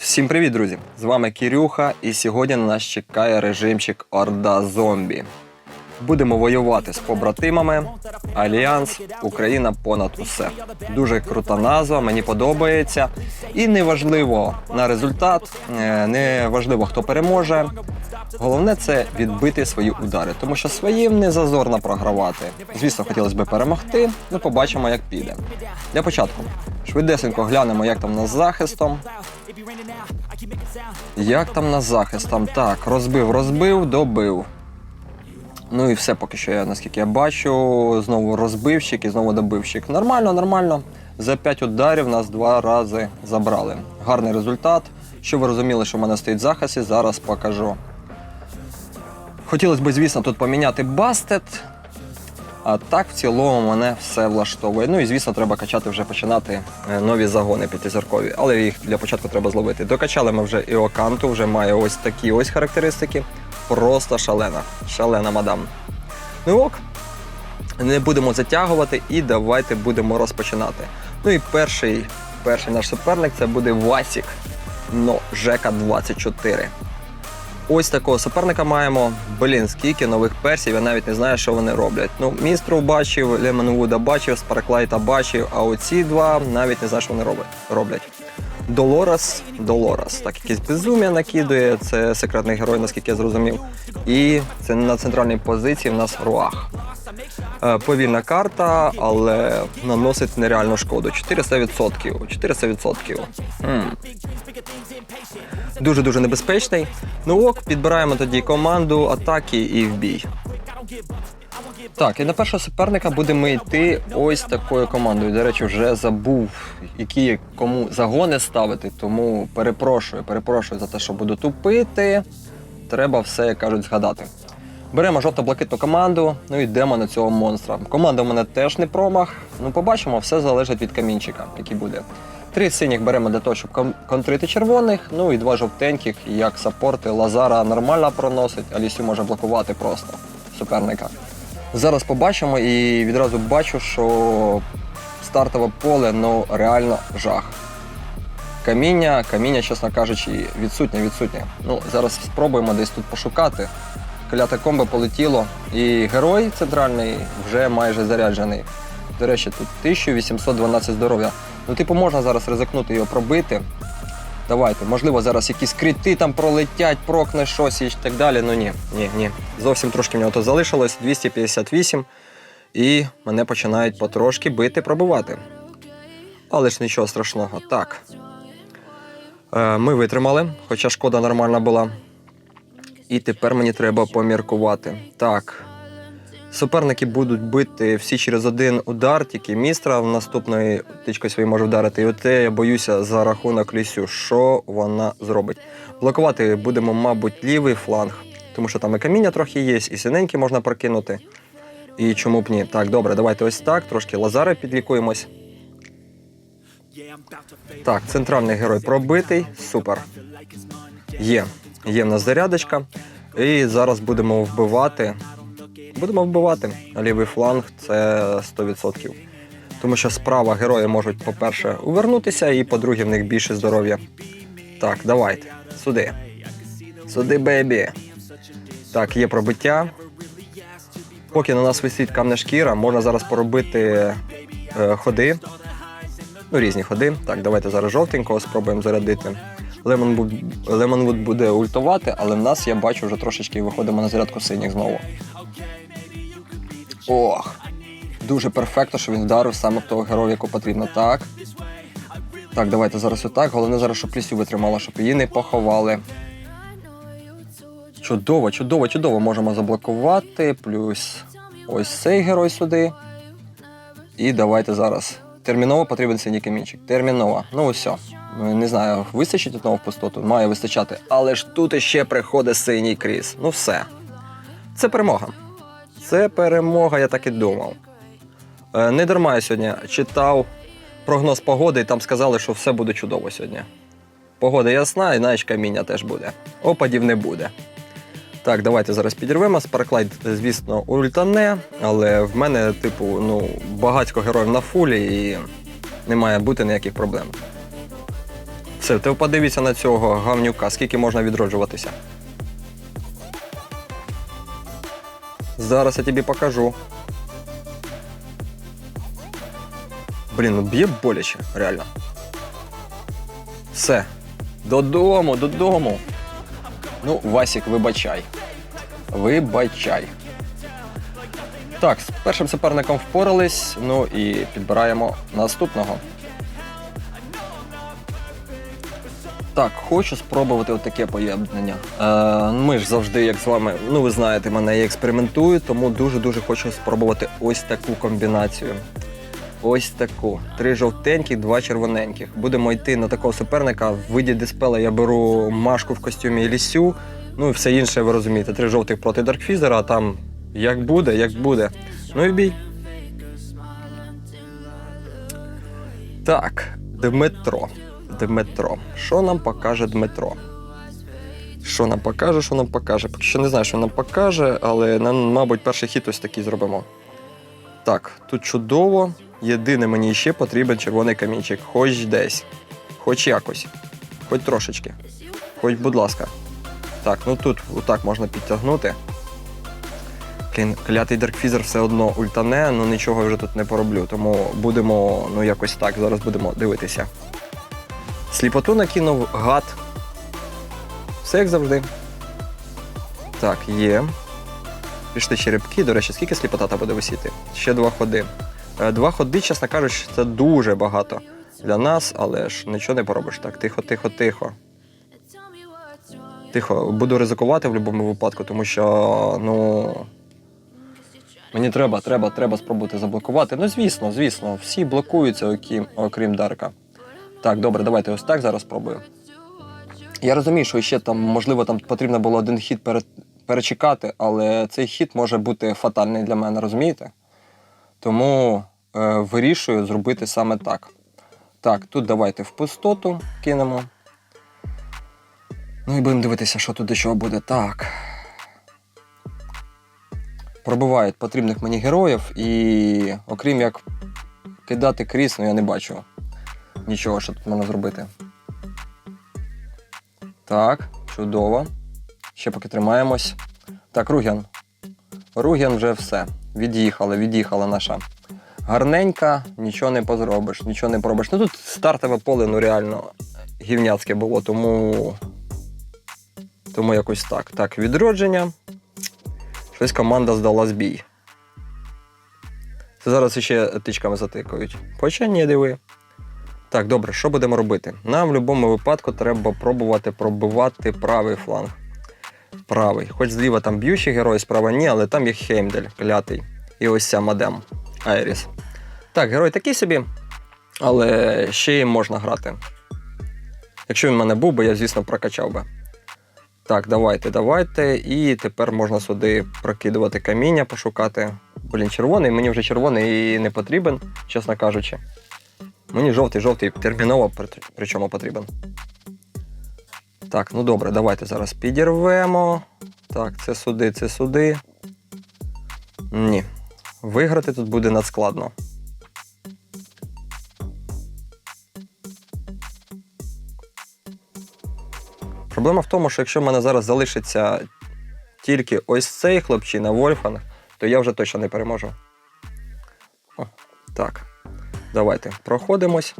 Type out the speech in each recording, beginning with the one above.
Всім привіт, друзі! З вами Кірюха, і сьогодні на нас чекає режимчик Орда Зомбі. Будемо воювати з побратимами. Альянс Україна понад усе. Дуже крута назва, мені подобається. І неважливо на результат, е, не важливо, хто переможе. Головне це відбити свої удари, тому що своїм не зазорно програвати. Звісно, хотілося б перемогти, ну побачимо, як піде. Для початку швидесенько глянемо, як там нас захистом. Як там нас захистом? Так, розбив, розбив, добив. Ну і все поки що я, наскільки я бачу, знову розбивщик і знову добивщик. Нормально, нормально. За 5 ударів нас два рази забрали. Гарний результат. Щоб ви розуміли, що в мене стоїть в захисті, зараз покажу. Хотілося б, звісно, тут поміняти бастет. А так, в цілому, мене все влаштовує. Ну і звісно, треба качати вже починати е, нові загони п'ятизіркові, але їх для початку треба зловити. Докачали ми вже і Оканту, вже має ось такі ось характеристики. Просто шалена. Шалена мадам. Ну ок. Не будемо затягувати і давайте будемо розпочинати. Ну і перший, перший наш суперник це буде Васік. Ну, Жека 24. Ось такого суперника маємо. Блін, скільки нових персів, я навіть не знаю, що вони роблять. Ну, Містру бачив, Лемонвуда бачив, Спарклайта бачив, а оці два навіть не знаю, що вони роблять. Долорас, Долорас. Так, якесь безум'я накидує, це секретний герой, наскільки я зрозумів. І це на центральній позиції в нас Руах. Е, Повільна карта, але наносить нереальну шкоду. 400%. 400%. Дуже-дуже небезпечний. Ну ок, підбираємо тоді команду атаки і в бій. Так, і на першого суперника будемо йти ось такою командою. До речі, вже забув, які кому загони ставити, тому перепрошую, перепрошую за те, що буду тупити. Треба все, як кажуть, згадати. Беремо жовто-блакитну команду, ну і йдемо на цього монстра. Команда в мене теж не промах. Ну, побачимо, все залежить від камінчика, який буде. Три синіх беремо для того, щоб контрити червоних, ну і два жовтеньких, як саппорти. Лазара нормально проносить, Алісю може блокувати просто суперника. Зараз побачимо і відразу бачу, що стартове поле ну реально жах. Каміння, каміння, чесно кажучи, відсутнє, відсутнє. Ну, зараз спробуємо десь тут пошукати. Кляте комбо полетіло. І герой центральний вже майже заряджений. До речі, тут 1812 здоров'я. Ну, типу, можна зараз ризикнути його пробити. Давайте, можливо, зараз якісь крити там пролетять, прокне щось і так далі. Ну ні, ні, ні. Зовсім трошки в нього тут залишилось 258. І мене починають потрошки бити, пробивати. Але ж нічого страшного. Так. Е, ми витримали, хоча шкода нормальна була. І тепер мені треба поміркувати. Так. Суперники будуть бити всі через один удар, тільки містра в наступної тичкою своєю може вдарити. І оте я боюся за рахунок лісю, що вона зробить. Блокувати будемо, мабуть, лівий фланг, тому що там і каміння трохи є, і синенькі можна прокинути. І чому б ні? Так, добре, давайте ось так, трошки лазари підлікуємось. Так, центральний герой пробитий. Супер. Є. Є в нас зарядочка. І зараз будемо вбивати. Будемо вбивати. Лівий фланг це 100%. Тому що справа герої можуть, по-перше, увернутися, і по-друге, в них більше здоров'я. Так, давайте. Сюди. Сюди, бейбі. Так, є пробиття. Поки на нас висить камня шкіра, можна зараз поробити е, ходи. Ну, різні ходи. Так, давайте зараз жовтенького спробуємо зарядити. Лемонвуд буде ультувати, але в нас я бачу вже трошечки виходимо на зарядку синіх знову. Ох! Дуже перфектно, що він вдарив саме того героя, яку потрібно. Так. Так, давайте зараз отак. Головне зараз, щоб лісю витримала, щоб її не поховали. Чудово, чудово, чудово. Можемо заблокувати. Плюс ось цей герой сюди. І давайте зараз. Терміново потрібен синій камінчик. Терміново. Ну все. Не знаю, вистачить одного в пустоту, має вистачати. Але ж тут іще приходить синій кріс. Ну все. Це перемога. Це перемога, я так і думав. Е, Не дарма я сьогодні читав прогноз погоди, і там сказали, що все буде чудово сьогодні. Погода ясна, і знаєш, каміння теж буде. Опадів не буде. Так, давайте зараз підірвемо. Спарклайт, звісно, ультане, але в мене, типу, ну, багатько героїв на фулі і не має бути ніяких проблем. Це, ти подивіться на цього гавнюка, скільки можна відроджуватися. Зараз я тобі покажу. Блін, ну б'є боляче, реально. Все. Додому, додому. Ну, Васік, вибачай. Вибачай. Так, з першим суперником впорались, ну і підбираємо наступного. Так, хочу спробувати отаке поєднання. Е, ми ж завжди, як з вами, ну ви знаєте мене, я експериментую, тому дуже-дуже хочу спробувати ось таку комбінацію. Ось таку. Три жовтеньких, два червоненьких. Будемо йти на такого суперника. В виді диспела я беру машку в костюмі лісю. Ну і все інше, ви розумієте. Три жовтих проти Даркфізера, а там як буде, як буде. Ну і бій. Так, Дмитро. Дмитро. Що нам покаже Дмитро? Що нам покаже, що нам покаже? Поки що не знаю, що нам покаже, але нам, мабуть, перший хід ось такий зробимо. Так, тут чудово. Єдине мені ще потрібен червоний камінчик. Хоч десь. Хоч якось. Хоч трошечки. Хоч, будь ласка. Так, ну тут отак можна підтягнути. Клін, клятий Даркфізер все одно ультане, ну нічого вже тут не пороблю. Тому будемо, ну якось так, зараз будемо дивитися. Сліпоту накинув гад. Все як завжди. Так, є. Пішли черепки. До речі, скільки сліпота буде висіти? Ще два ходи. Е, Два ходи, чесно кажучи, це дуже багато для нас, але ж нічого не поробиш. Так, тихо, тихо, тихо. Тихо, буду ризикувати в будь-якому випадку, тому що, ну. Мені треба, треба, треба спробувати заблокувати. Ну, звісно, звісно, всі блокуються, окрім, окрім Дарка. Так, добре, давайте ось так зараз спробую. Я розумію, що ще там, можливо, там потрібно було один хід пере... перечекати, але цей хід може бути фатальний для мене, розумієте? Тому е, вирішую зробити саме так. Так, тут давайте в пустоту кинемо. Ну і будемо дивитися, що тут до чого буде. Так. Пробивають потрібних мені героїв, і окрім як кидати кріс, ну я не бачу нічого, що тут можна зробити. Так, чудово. Ще поки тримаємось. Так, Ругян. Ругян вже все. Від'їхала, від'їхала наша. Гарненька, нічого не позробиш, нічого не пробиш. Ну тут стартове поле, ну реально гівняцьке було, тому. Тому якось так. Так, відродження. Щось команда здала збій. Зараз ще тичками затикають. Хоча диви. Так, добре, що будемо робити? Нам в будь-якому випадку треба пробувати пробивати правий фланг. Правий. Хоч зліва там б'ючий герой, справа ні, але там є Хеймдель, клятий. І ось ця мадем Айріс. Так, герой такий собі, але ще їм можна грати. Якщо він в мене був би, я, звісно, прокачав би. Так, давайте, давайте. І тепер можна сюди прокидувати каміння, пошукати. Блін, червоний, мені вже червоний і не потрібен, чесно кажучи. Мені жовтий, жовтий терміново причому потрібен. Так, ну добре, давайте зараз підірвемо. Так, це сюди, це сюди. Ні. Виграти тут буде надскладно. Проблема в тому, що якщо в мене зараз залишиться тільки ось цей хлопчина Вольфганг, то я вже точно не переможу. О, так. Давайте проходимось.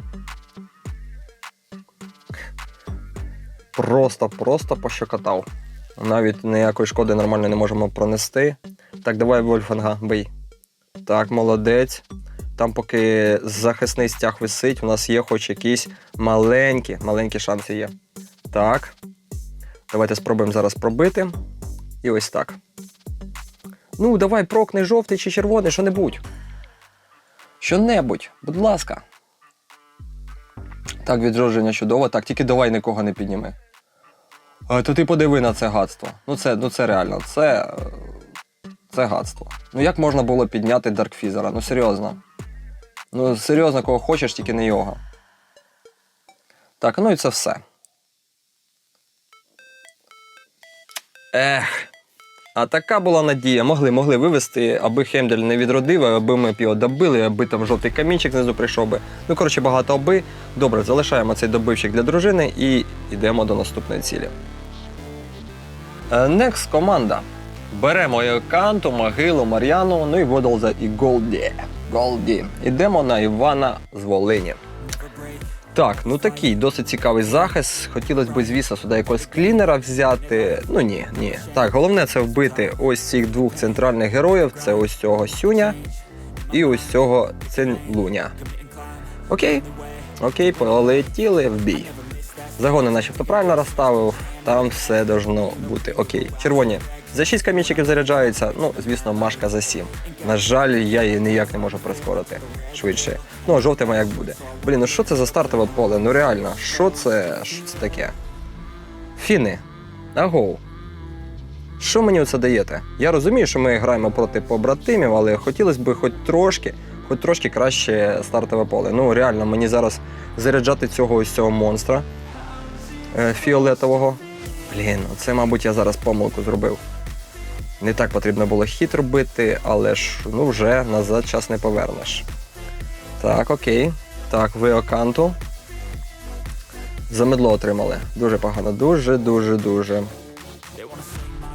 Просто, просто пощокотав. Навіть ніякої шкоди нормально не можемо пронести. Так, давай Вольфганга, бий. Так, молодець. Там, поки захисний стяг висить, у нас є хоч якісь маленькі, маленькі шанси є. Так. Давайте спробуємо зараз пробити. І ось так. Ну, давай прокни жовтий чи червоний, що-небудь. Що-небудь, будь ласка. Так, відродження чудово. Так, тільки давай нікого не підніми. А, то ти подиви на це гадство. Ну це, ну це реально, це. е, Це гадство. Ну як можна було підняти Даркфізера? Ну серйозно. Ну, серйозно, кого хочеш, тільки не його. Так, ну і це все. Ех. А така була надія. Могли, могли вивести, аби Хемдель не відродив, аби ми б його добили, аби там жовтий камінчик знизу прийшов би. Ну, коротше, багато аби. Добре, залишаємо цей добивчик для дружини і йдемо до наступної цілі. Е, Next команда. Беремо Канту, Могилу, Мар'яну, ну і Водолза і Голді. Голді. Ідемо на Івана з Волині. Так, ну такий досить цікавий захист. Хотілося б, звісно, сюди якогось клінера взяти. Ну ні, ні. Так, головне це вбити ось цих двох центральних героїв: це ось цього Сюня і ось цього Цинлуня. Окей. Окей, полетіли в бій. Загони начебто правильно розставив, там все должно бути окей. Червоні за 6 камінчиків заряджаються, ну, звісно, машка за 7. На жаль, я її ніяк не можу прискорити швидше. Ну, а жовтиме як буде. Блін, ну що це за стартове поле? Ну реально, що це, що це таке? Фіни. Агоу. Що мені це даєте? Я розумію, що ми граємо проти побратимів, але хотілося б хоч трошки, хоч трошки краще стартове поле. Ну, реально, мені зараз заряджати цього ось цього монстра е, фіолетового. Блін, це, мабуть, я зараз помилку зробив. Не так потрібно було хід робити, але ж ну вже назад час не повернеш. Так, окей. Так, ви оканту. Замедло отримали. Дуже погано. Дуже, дуже, дуже.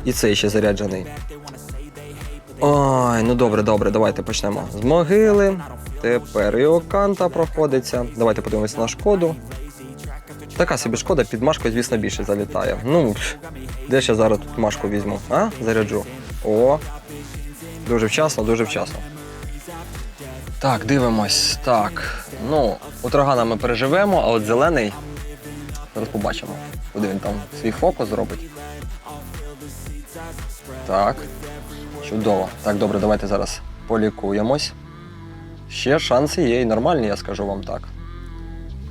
І цей ще заряджений. Ой, ну добре, добре, давайте почнемо. З могили. Тепер і оканта проходиться. Давайте подивимось на шкоду. Така собі шкода, під машкою, звісно, більше залітає. Ну, де я зараз тут машку візьму? А? Заряджу. О. Дуже вчасно, дуже вчасно. Так, дивимось. Так. Ну, у Трагана ми переживемо, а от зелений. Зараз побачимо, куди він там свій фокус зробить. Так. Чудово. Так, добре, давайте зараз полікуємось. Ще шанси є і нормальні, я скажу вам так.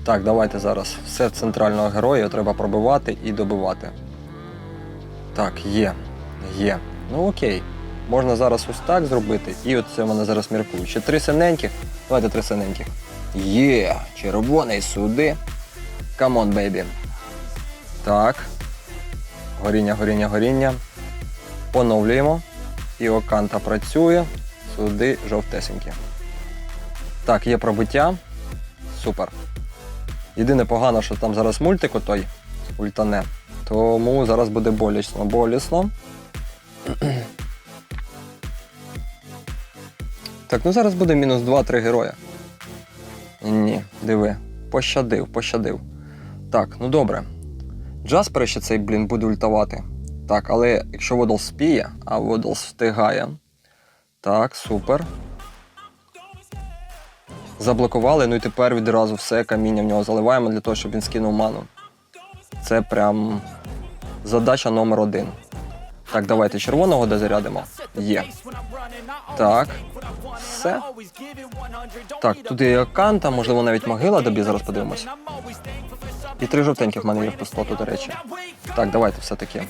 Так, давайте зараз все центрального героя треба пробивати і добивати. Так, є. Є. Ну окей. Можна зараз ось так зробити, і от це в мене зараз міркую. Ще три синеньких. Давайте три синеньких. Є, червоний сюди. Камон, бейбі. Так. Горіння, горіння, горіння. Поновлюємо. І оканта працює. Сюди жовтесенькі. Так, є пробиття. Супер. Єдине погано, що там зараз мультик отой ультане. Тому зараз буде болісно. Болісно. Так, ну зараз буде мінус 2-3 героя. Ні, диви. Пощадив, пощадив. Так, ну добре. Джаспер ще цей, блін, буде ультавати. Так, але якщо Водол спіє, а Водол встигає. Так, супер. Заблокували, ну і тепер відразу все каміння в нього заливаємо для того, щоб він скинув ману. Це прям задача номер один. Так, давайте червоного дозарядимо. Є. Так. Все. Так, тут є Аканта, можливо, навіть могила добі, зараз подивимось. І три жовтеньких в мене є в пустоту, до речі. Так, давайте все-таки.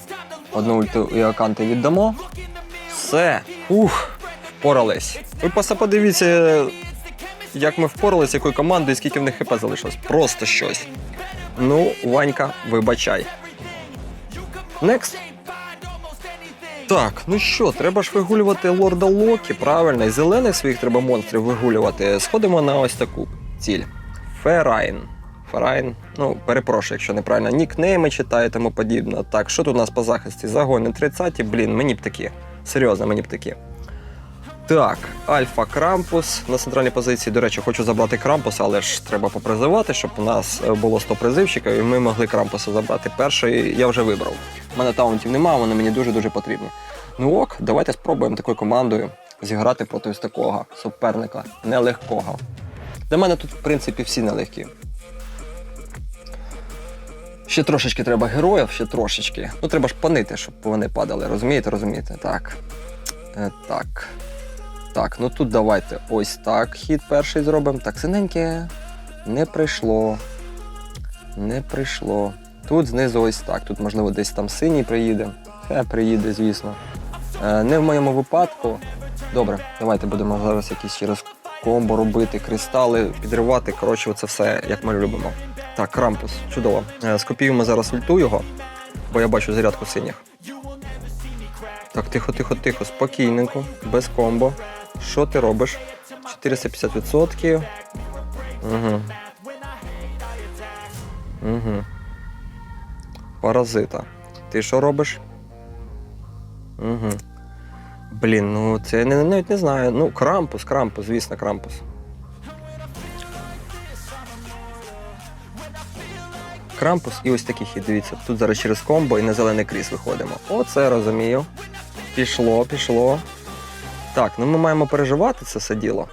Одну ульту і Аканти віддамо. Все. Ух, впорались. Ви просто подивіться, як ми впорались, якою командою скільки в них хп залишилось. Просто щось. Ну, Ванька, вибачай. Next. Так, ну що, треба ж вигулювати лорда Локі, правильно, і зелених своїх треба монстрів вигулювати. Сходимо на ось таку ціль. Ферайн. Ферайн, ну, перепрошую, якщо неправильно, нікнейми читаю тому подібне. Так, що тут у нас по захисті? Загони 30, блін, мені б такі. Серйозно, мені б такі. Так, Альфа Крампус на центральній позиції. До речі, хочу забрати Крампуса, але ж треба попризивати, щоб у нас е, було 100 призивчиків, і ми могли Крампуса забрати. Перший я вже вибрав. У мене таунтів немає, вони мені дуже-дуже потрібні. Ну ок, давайте спробуємо такою командою зіграти проти ось такого суперника нелегкого. Для мене тут, в принципі, всі нелегкі. Ще трошечки треба героїв, ще трошечки. Ну, треба ж панити, щоб вони падали. Розумієте, розумієте? Так. Е, так. Так, ну тут давайте ось так хід перший зробимо. Так, синеньке не прийшло. Не прийшло. Тут знизу ось так. Тут, можливо, десь там синій приїде. Хе, приїде, звісно. Е, не в моєму випадку. Добре, давайте будемо зараз якісь ще раз комбо робити, кристали, підривати. Коротше, це все, як ми любимо. Так, крампус, чудово. Е, скопіюємо зараз ульту його, бо я бачу зарядку синіх. Так, тихо, тихо, тихо, спокійненько, без комбо. Що ти робиш? 450%. Угу. Угу. Паразита. Ти що робиш? Угу. Блін, ну це я навіть не знаю. Ну, крампус, крампус, звісно, крампус. Крампус і ось такий хід, дивіться. Тут зараз через комбо і на зелений кріс виходимо. Оце розумію. Пішло, пішло. Так, ну ми маємо переживати це все діло.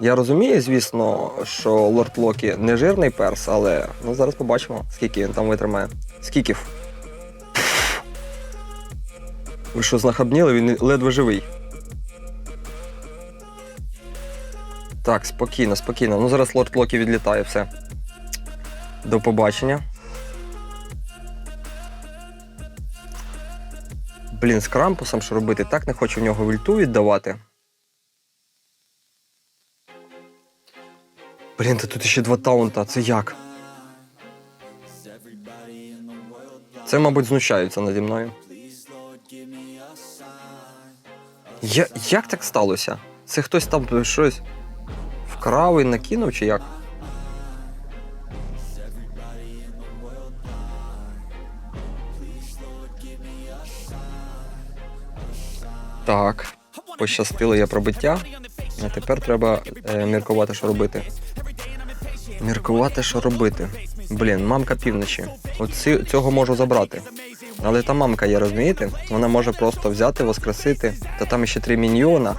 Я розумію, звісно, що Лорд Локі не жирний перс, але ну зараз побачимо, скільки він там витримає. Скільки? Ви що, знахабніли? Він ледве живий. Так, спокійно, спокійно. Ну зараз Лорд Локі відлітає, все. До побачення. Блін, з крампусом що робити? Так не хочу в нього вільту віддавати. Блін, та тут ще два таунта, це як? Це, мабуть, знущаються наді мною. Я, як так сталося? Це хтось там щось вкрав і накинув чи як? Так, пощастило є пробиття. А тепер треба е, міркувати, що робити. Міркувати, що робити. Блін, мамка півночі. Оці, цього можу забрати. Але та мамка є, розумієте? Вона може просто взяти, воскресити. Та там ще три міньйона.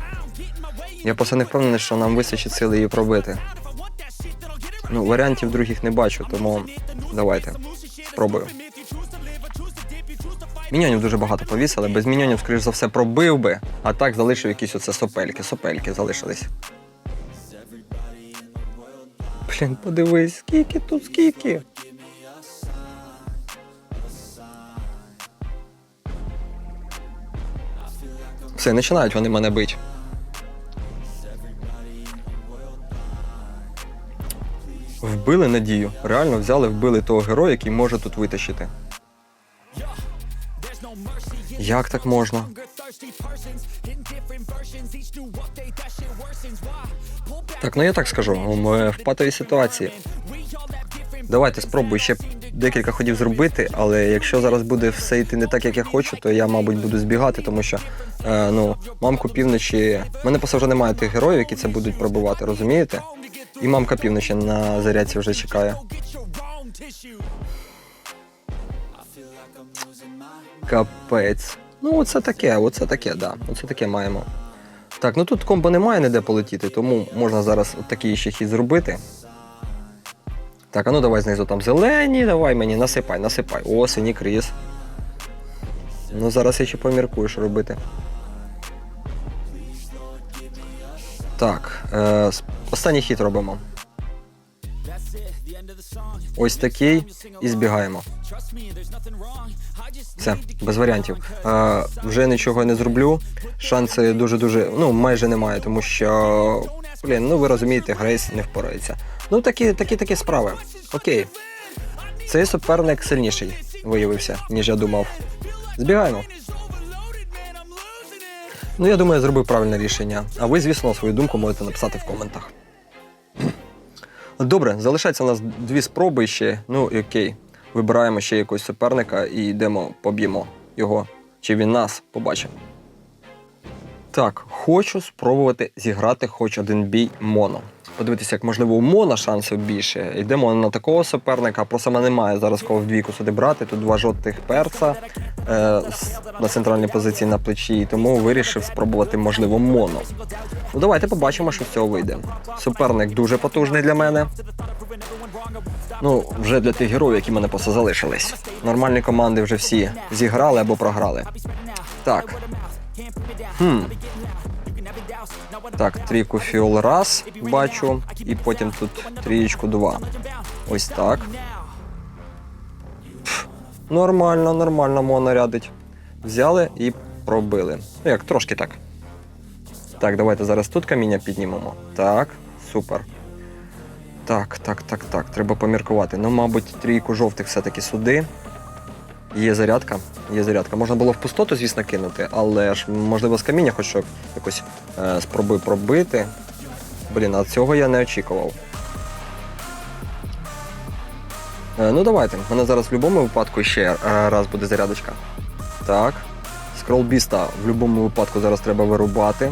Я просто не впевнений, що нам вистачить сили її пробити. Ну, варіантів других не бачу, тому давайте. Спробую. Міньйонів дуже багато повісили. Без міньйонів, скоріш за все, пробив би, а так залишив якісь оце сопельки. Сопельки залишились. Блін, подивись, скільки тут, скільки. Все, починають вони мене бить. Вбили надію. Реально взяли, вбили того героя, який може тут витащити. Як так можна? Так, ну я так скажу, ми в патовій ситуації. Давайте спробую ще декілька ходів зробити, але якщо зараз буде все йти не так, як я хочу, то я, мабуть, буду збігати, тому що е, ну, мамку півночі. У мене просто вже немає тих героїв, які це будуть пробувати, розумієте? І мамка півночі на зарядці вже чекає. Капець. Ну, оце таке, оце таке, да. Оце таке маємо. Так, ну тут комбо немає ніде полетіти, тому можна зараз от такий ще хід зробити. Так, а ну давай знизу там зелені, давай мені, насипай, насипай. О, синій кріс. Ну зараз я ще поміркую, що робити. Так, е, останній хід робимо. Ось такий і збігаємо. Все, без варіантів. Е, вже нічого не зроблю. Шанси дуже-дуже, ну, майже немає, тому що, блін, ну ви розумієте, Грейс не впорається. Ну, такі, такі, такі справи. Окей. Цей суперник сильніший виявився, ніж я думав. Збігаємо. Ну, я думаю, я зробив правильне рішення. А ви, звісно, свою думку можете написати в коментах. Добре, залишається у нас дві спроби ще. Ну і окей. Вибираємо ще якогось суперника і йдемо, поб'ємо його. Чи він нас побачимо. Так, хочу спробувати зіграти хоч один бій моно. Подивитися, як можливо у моно шансів більше. Йдемо на такого суперника, просто немає зараз кого в двійку сюди брати. Тут два жовтих перца е, на центральній позиції на плечі, тому вирішив спробувати, можливо, моно. Ну давайте побачимо, що з цього вийде. Суперник дуже потужний для мене. Ну, вже для тих героїв, які мене просто залишились. Нормальні команди вже всі зіграли або програли. Так. Хм. Так, трійку фіол раз бачу, і потім тут трієчку два. Ось так. Пф, Нормально, нормально моно рядить. Взяли і пробили. Ну як, трошки так. Так, давайте зараз тут каміння піднімемо. Так, супер. Так, так, так, так. Треба поміркувати. Ну, мабуть, трійку жовтих все-таки сюди. Є зарядка, є зарядка. Можна було в пустоту, звісно, кинути, але ж можливо з каміння хоч щоб якось е, спробую пробити. Блін, а цього я не очікував. Е, ну давайте. У мене зараз в будь-якому випадку ще е, раз буде зарядочка. Так. Скролбіста в будь-якому випадку зараз треба вирубати.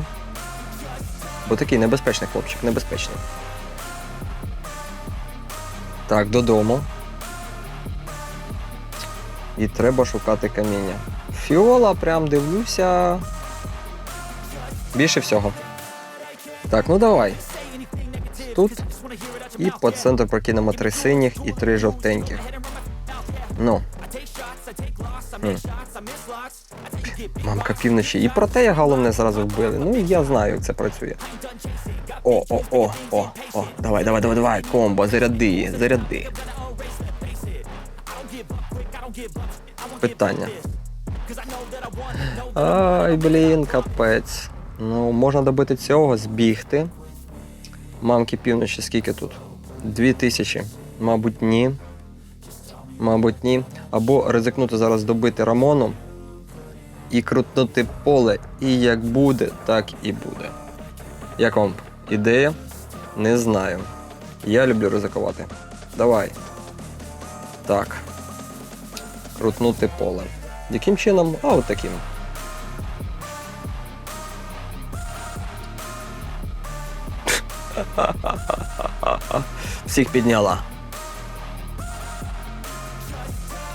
Бо такий небезпечний хлопчик, небезпечний. Так, додому. І треба шукати каміння. Фіола, прям дивлюся. Більше всього. Так, ну давай. Тут. І по центру прокинемо три синіх і три жовтеньких. Ну. М. Мамка півночі. І проте я головне зразу вбили. Ну я знаю, як це працює. О, о, о, о, о. Давай, давай, давай, давай. Комбо, заряди, заряди. Питання. Ай, блін, капець. Ну, можна добити цього, збігти. Мамки півночі, скільки тут? Дві тисячі. Мабуть, ні. Мабуть, ні. Або ризикнути зараз добити Рамону і крутнути поле. І як буде, так і буде. Як вам ідея? Не знаю. Я люблю ризикувати. Давай. Так. Крутнути поле. Яким чином? А, от таким. Всіх підняла.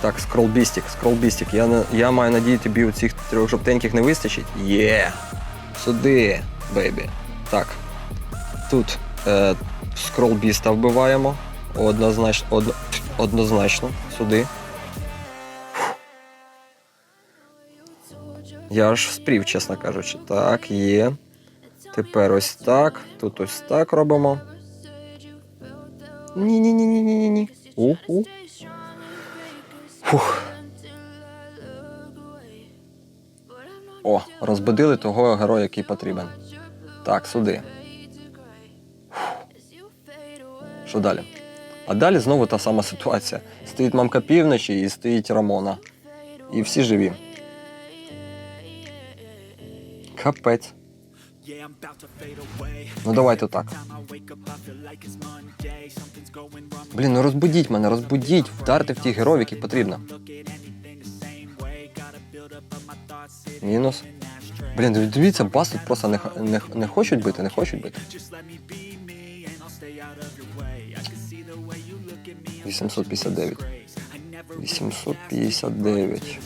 Так, скролбістик, скролбістик. Я, я маю надію, тобі у цих трьох жовтеньких не вистачить. Є. Сюди, бейбі. Так. Тут е, скролбіста вбиваємо. Однозначно, одно, однозначно. Сюди. Я аж спрів, чесно кажучи. Так, є. Тепер ось так. Тут ось так робимо. Ні-ні-ні-ні-ні-ні. У-у. Фух. О, розбудили того героя, який потрібен. Так, сюди. Фух. Що далі? А далі знову та сама ситуація. Стоїть мамка півночі і стоїть Рамона. І всі живі. Капець. Ну давайте так. Блін, ну розбудіть мене, розбудіть, вдарте в тих героїв, які потрібно. Мінус. Блін, дивіться, бас тут просто не, х- не, х- не хочуть бити, не хочуть бити. 859. 859.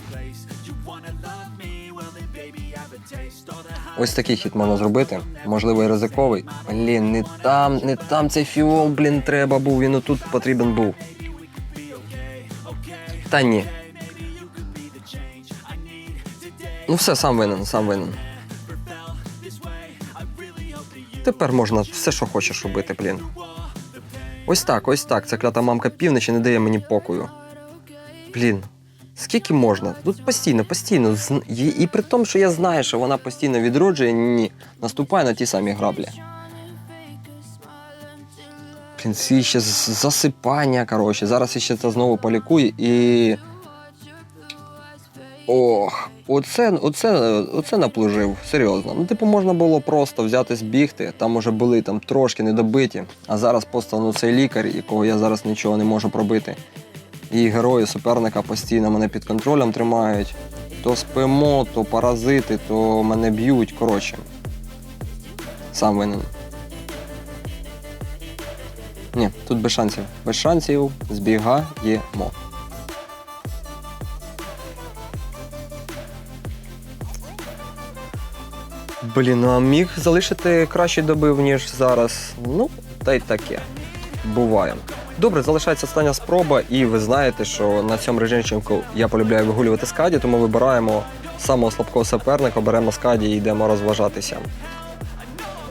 Ось такий хід можна зробити. Можливо, і ризиковий. Блін, не там, не там цей фіол, блін, треба був. Він отут потрібен був. Та ні. Ну все, сам винен, сам винен. Тепер можна все, що хочеш робити, блін. Ось так, ось так. Ця клята мамка півночі не дає мені покою. Блін. Скільки можна? Тут постійно, постійно. І, при тому, що я знаю, що вона постійно відроджує, ні, наступає на ті самі граблі. Блін, ці ще засипання, коротше. Зараз ще це знову полікує і. Ох, оце, оце, оце наплужив, серйозно. Ну, типу, можна було просто взяти збігти, там уже були там трошки недобиті, а зараз просто ну, цей лікар, якого я зараз нічого не можу пробити. І герої суперника постійно мене під контролем тримають. То спимо, то паразити, то мене б'ють. Коротше. Сам винен. Ні, тут без шансів. Без шансів збігаємо. Блін, ну а міг залишити краще добив, ніж зараз. Ну, та й таке. Буває. Добре, залишається остання спроба, і ви знаєте, що на цьому режимчику я полюбляю вигулювати скаді, тому вибираємо самого слабкого суперника, беремо скаді і йдемо розважатися.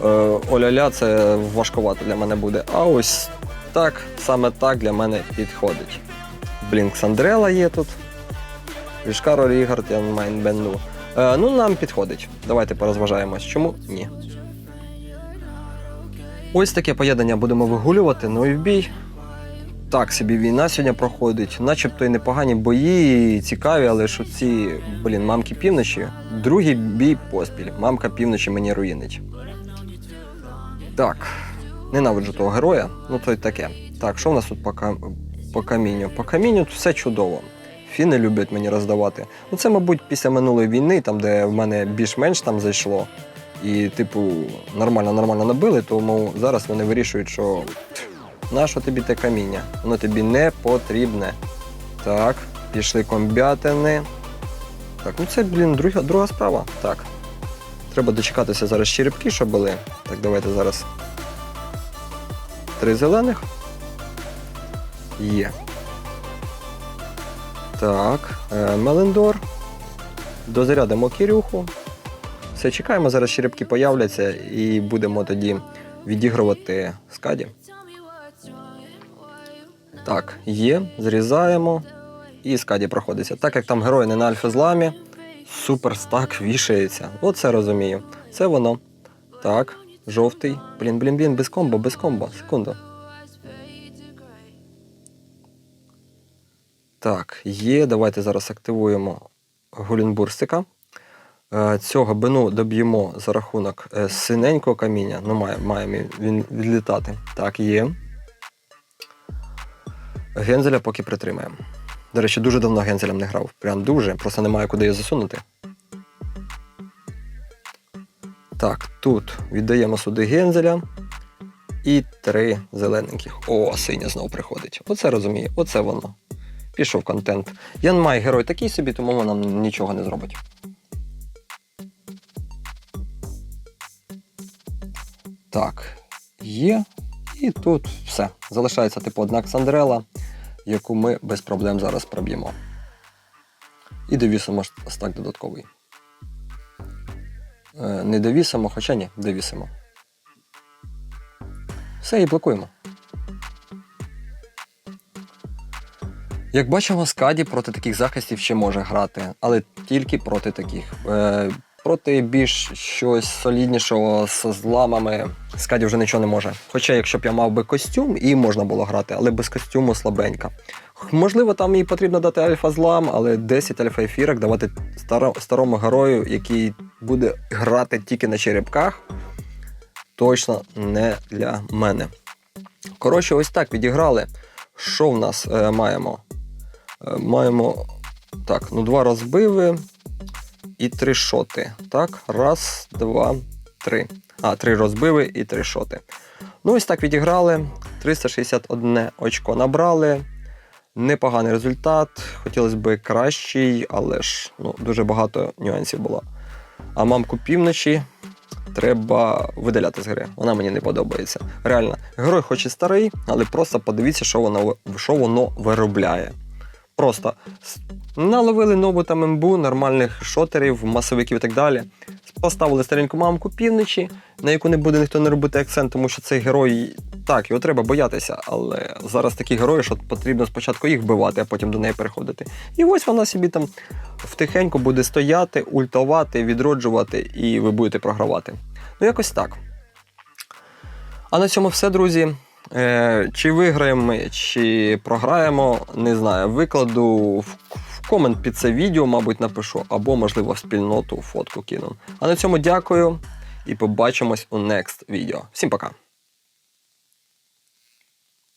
Е, Оля-ля, це важкувато для мене буде. А ось так, саме так для мене підходить. Блін, Ксандрела є тут. Вішкаро Рігард, я майн бенду. Е, ну, нам підходить. Давайте порозважаємось. Чому? Ні. Ось таке поєднання будемо вигулювати, ну і в бій. Так собі війна сьогодні проходить, начебто і непогані бої, і цікаві, але що ці, блін, мамки півночі. Другий бій поспіль. Мамка півночі мені руїнить. Так, ненавиджу того героя, ну то й таке. Так, що в нас тут по, кам... по камінню? По камінню все чудово. Фіни люблять мені роздавати. Ну це, мабуть, після минулої війни, там, де в мене більш-менш там зайшло. І, типу, нормально, нормально набили, тому зараз вони вирішують, що нащо тобі те каміння? Воно тобі не потрібне. Так, пішли комбятини. Так, ну це, блін, друга, друга справа. Так. Треба дочекатися зараз черепки, що були. Так, давайте зараз. Три зелених. Є. Так, е, Мелендор. Дозарядимо Кирюху. Все, чекаємо, зараз черепки появляться і будемо тоді відігрувати скаді. Так, є, зрізаємо. І скаді проходиться. Так як там герой не на альфа-зламі, суперстак вішається. Оце розумію. Це воно. Так, жовтий. Блін, блін, блін, без комбо, без комбо. Секунду. Так, є. Давайте зараз активуємо Гулінбурстика. Е, Цього бину доб'ємо за рахунок е, синенького каміння. Ну, має, має він відлітати. Так, є. Гензеля поки притримаємо. До речі, дуже давно гензелем не грав. Прям дуже, просто немає куди її засунути. Так, тут віддаємо сюди гензеля. І три зелененьких. О, синя знову приходить. Оце розумію, оце воно. Пішов контент. Ян Май герой такий собі, тому нам нічого не зробить. Так, є. І тут все. Залишається типу одна Ксандрела, яку ми без проблем зараз проб'ємо. І довісимо стак додатковий. Е, не довісимо, хоча ні, довісимо. Все, і блокуємо. Як бачимо, Скаді проти таких захистів ще може грати, але тільки проти таких. Проти більш щось соліднішого з зламами Скаді вже нічого не може. Хоча, якщо б я мав би костюм, і можна було грати, але без костюму слабенька. Можливо, там їй потрібно дати альфа-злам, але 10 альфа-ефірок давати старому герою, який буде грати тільки на черепках, точно не для мене. Коротше, ось так відіграли. Що в нас е, маємо? Е, маємо так, ну два розбиви і три шоти. Так, раз, два, три. А, три розбиви і три шоти. Ну, ось так відіграли. 361 очко набрали. Непоганий результат. Хотілося б кращий, але ж ну, дуже багато нюансів було. А мамку півночі треба видаляти з гри. Вона мені не подобається. Реально, герой хоч і старий, але просто подивіться, що воно, що воно виробляє. Просто наловили нову там імбу, нормальних шотерів, масовиків і так далі. Поставили стареньку мамку півночі, на яку не буде ніхто не робити акцент, тому що цей герой так, його треба боятися, але зараз такі герої, що потрібно спочатку їх вбивати, а потім до неї переходити. І ось вона собі там втихеньку буде стояти, ультувати, відроджувати, і ви будете програвати. Ну, якось так. А на цьому все, друзі. Е, чи виграємо ми, чи програємо, не знаю. Викладу в, в комент під це відео, мабуть, напишу, або, можливо, в спільноту фотку кину. А на цьому дякую і побачимось у next відео. Всім пока!